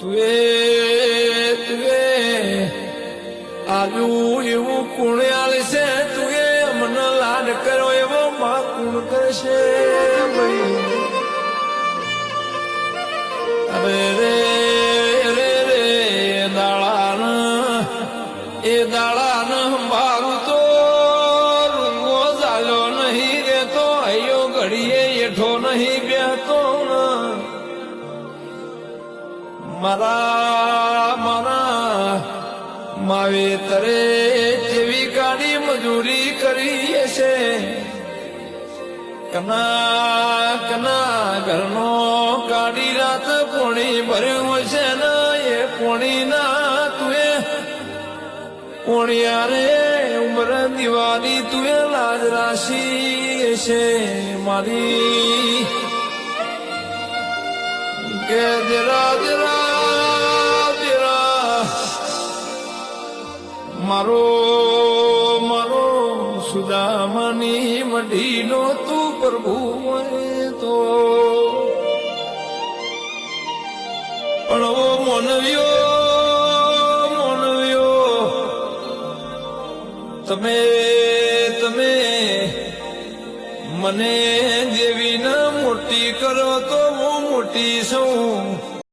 તુએ તુએ, આવ્યું એવું કુણ્યાલ આલશે? તુએ મને લાડ કરો એવો માં કુણ કરશે અરે રે રે રે દાળાન એ દાળાન મારું તો રૂંગો ચાલ્યો નહીં રેતો અયો ઘડીએ મારા મારા માવેતરે જેવી ગાડી મજૂરી કરી છે કના કના ઘરનો કાઢી રાત પોણી ભર્યું છે ને, એ પોણી ના તુએ. પોણિયા રે ઉમર દિવાળી તુએ લાજ રાશી છે મારી. કે જરા જરા મારો મારો સુદામાની મઢીનો તું પ્રભુ તો. પણ ઓ મોનવ્યો મોનવ્યો તમે તમે મને દેવીને મોટી કરો તો હું મોટી છું.